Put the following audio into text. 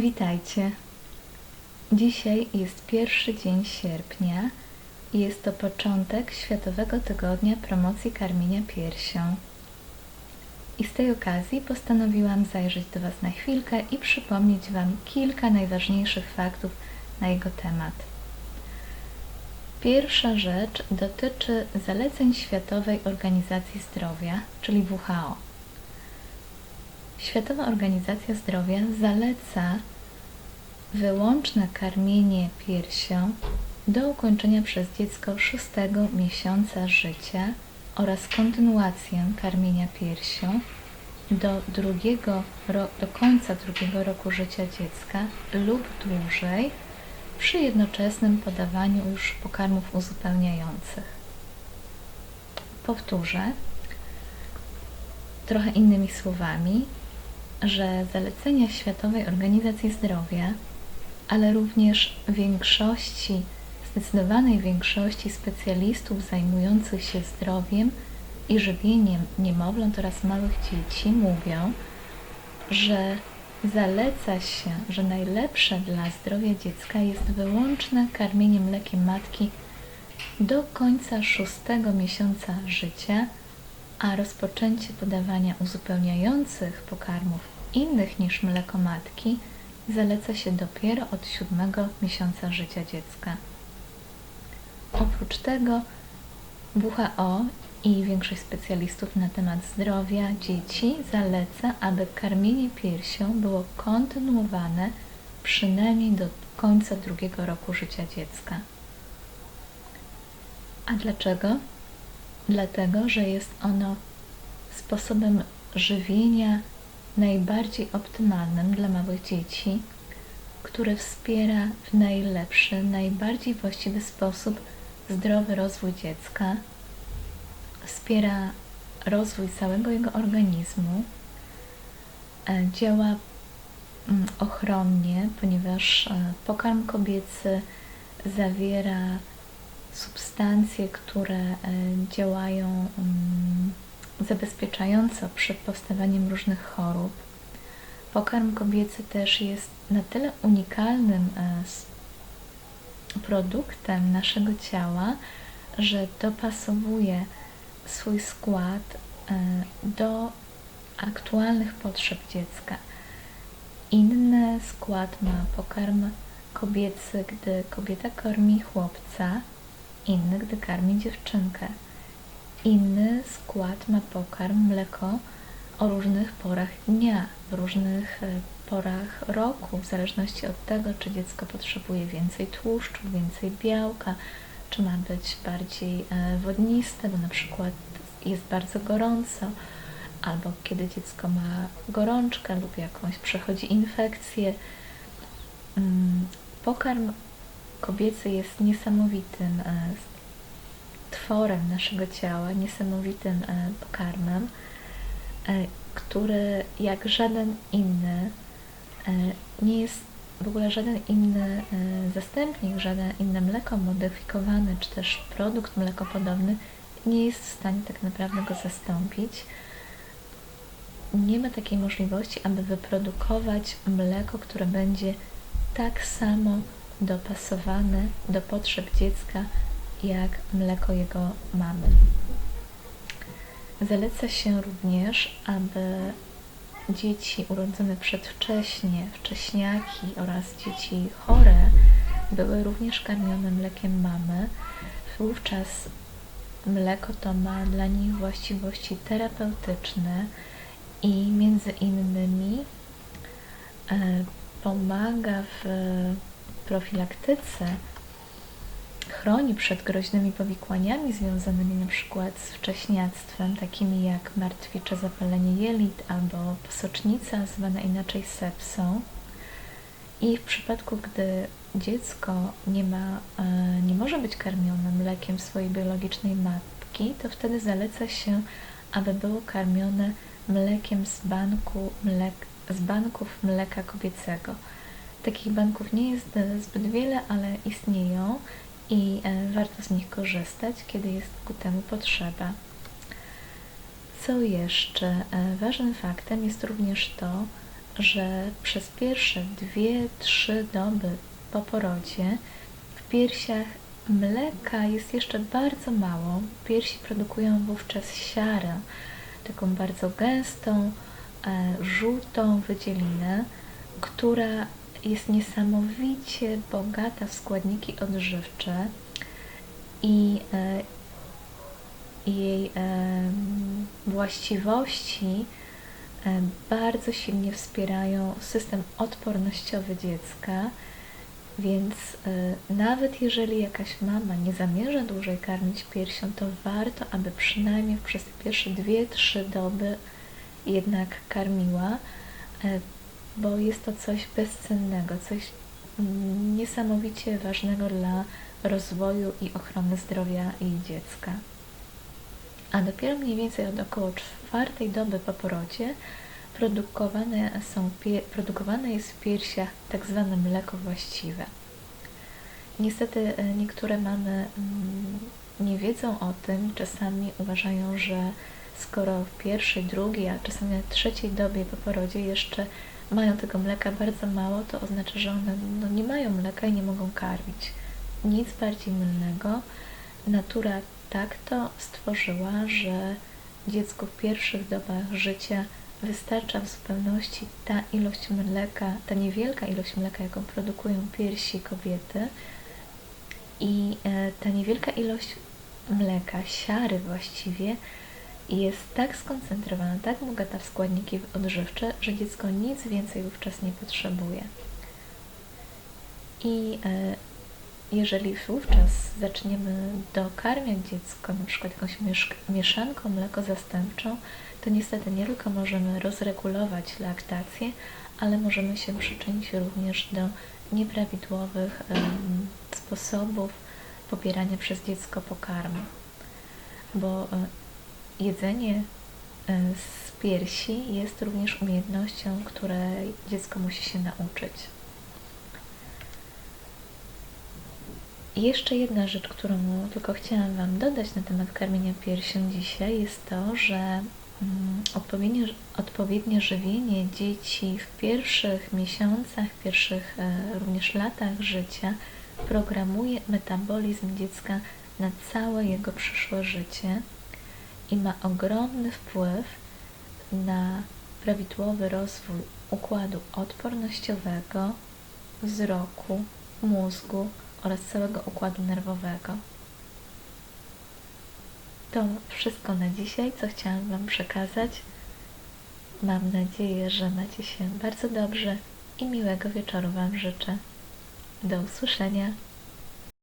Witajcie. Dzisiaj jest pierwszy dzień sierpnia i jest to początek Światowego Tygodnia Promocji Karmienia Piersią. I z tej okazji postanowiłam zajrzeć do Was na chwilkę i przypomnieć Wam kilka najważniejszych faktów na jego temat. Pierwsza rzecz dotyczy zaleceń Światowej Organizacji Zdrowia, czyli WHO. Światowa Organizacja Zdrowia zaleca wyłączne karmienie piersią do ukończenia przez dziecko szóstego miesiąca życia oraz kontynuację karmienia piersią do, drugiego, do końca drugiego roku życia dziecka lub dłużej przy jednoczesnym podawaniu już pokarmów uzupełniających. Powtórzę trochę innymi słowami, że zalecenia Światowej Organizacji Zdrowia, ale również większości, zdecydowanej większości specjalistów zajmujących się zdrowiem i żywieniem niemowląt oraz małych dzieci mówią, że zaleca się, że najlepsze dla zdrowia dziecka jest wyłączne karmienie mlekiem matki do końca szóstego miesiąca życia, a rozpoczęcie podawania uzupełniających pokarmów innych niż mleko matki zaleca się dopiero od siódmego miesiąca życia dziecka. Oprócz tego WHO i większość specjalistów na temat zdrowia dzieci zaleca, aby karmienie piersią było kontynuowane przynajmniej do końca drugiego roku życia dziecka. A dlaczego? Dlatego, że jest ono sposobem żywienia najbardziej optymalnym dla małych dzieci, które wspiera w najlepszy, najbardziej właściwy sposób zdrowy rozwój dziecka, wspiera rozwój całego jego organizmu, e, działa mm, ochronnie, ponieważ e, pokarm kobiecy zawiera substancje, które e, działają mm, zabezpieczająco przed powstawaniem różnych chorób. Pokarm kobiecy też jest na tyle unikalnym e, produktem naszego ciała, że dopasowuje swój skład e, do aktualnych potrzeb dziecka. Inny skład ma pokarm kobiecy, gdy kobieta karmi chłopca, inny, gdy karmi dziewczynkę. Inny skład ma pokarm mleko o różnych porach dnia, w różnych e, porach roku, w zależności od tego, czy dziecko potrzebuje więcej tłuszczu, więcej białka, czy ma być bardziej e, wodniste, bo na przykład jest bardzo gorąco, albo kiedy dziecko ma gorączkę lub jakąś przechodzi infekcję. Mm, Pokarm kobiecy jest niesamowitym e, tworem naszego ciała, niesamowitym e, pokarmem, e, który jak żaden inny e, nie jest w ogóle żaden inny zastępnik, żaden inne mleko modyfikowane, czy też produkt mlekopodobny nie jest w stanie tak naprawdę go zastąpić. Nie ma takiej możliwości, aby wyprodukować mleko, które będzie tak samo dopasowane do potrzeb dziecka, jak mleko jego mamy. Zaleca się również, aby dzieci urodzone przedwcześnie, wcześniaki oraz dzieci chore były również karmione mlekiem mamy. Wówczas mleko to ma dla nich właściwości terapeutyczne i między innymi e, pomaga w profilaktyce chroni przed groźnymi powikłaniami związanymi przykład z wcześniactwem, takimi jak martwicze zapalenie jelit albo posocznica, zwana inaczej sepsą. I w przypadku, gdy dziecko nie, ma, e, nie może być karmione mlekiem swojej biologicznej matki, to wtedy zaleca się, aby było karmione mlekiem z, banku mlek, z banków mleka kobiecego. Takich banków nie jest e, zbyt wiele, ale istnieją i e, warto z nich korzystać, kiedy jest ku temu potrzeba. Co jeszcze? E, Ważnym faktem jest również to, że przez pierwsze 2-3 doby po porodzie w piersiach mleka jest jeszcze bardzo mało. Piersi produkują wówczas siarę, taką bardzo gęstą, e, żółtą wydzielinę, która jest niesamowicie bogata w składniki odżywcze i e, jej em, właściwości e, bardzo silnie wspierają system odpornościowy dziecka, więc e, nawet jeżeli jakaś mama nie zamierza dłużej karmić piersią, to warto, aby przynajmniej przez pierwsze 2-3 doby jednak karmiła, e, bo jest to coś bezcennego, coś niesamowicie ważnego dla rozwoju i ochrony zdrowia jej dziecka. A dopiero mniej więcej od około czwartej doby po porodzie produkowane, są, produkowane jest w piersiach tak zwane mleko właściwe. Niestety e, niektóre mamy mm, nie wiedzą o tym, czasami uważają, że skoro w pierwszej, drugiej, a czasami nawet trzeciej dobie po porodzie jeszcze mają tego mleka bardzo mało, to oznacza, że one no, nie mają mleka i nie mogą karmić. Nic bardziej mylnego. Natura tak to stworzyła, że dziecku w pierwszych dobach życia wystarcza w zupełności ta ilość mleka, ta niewielka ilość mleka, jaką produkują piersi kobiety i e, ta niewielka ilość mleka, siary właściwie, jest tak skoncentrowana, tak bogata w składniki odżywcze, że dziecko nic więcej wówczas nie potrzebuje. I e, jeżeli wówczas zaczniemy dokarmiać dziecko na przykład jakąś mieszanką mleko zastępczą, to niestety nie tylko możemy rozregulować laktację, ale możemy się przyczynić również do nieprawidłowych sposobów pobierania przez dziecko pokarmu. Bo e, jedzenie e, z piersi jest również umiejętnością, której dziecko musi się nauczyć. Jeszcze jedna rzecz, którą tylko chciałam Wam dodać na temat karmienia piersią dzisiaj, jest to, że mm, odpowiednie, odpowiednie żywienie dzieci w pierwszych miesiącach, w pierwszych e, również latach życia programuje metabolizm dziecka na całe jego przyszłe życie i ma ogromny wpływ na prawidłowy rozwój układu odpornościowego, wzroku, mózgu oraz całego układu nerwowego. To wszystko na dzisiaj, co chciałam Wam przekazać. Mam nadzieję, że macie się bardzo dobrze i miłego wieczoru Wam życzę. Do usłyszenia.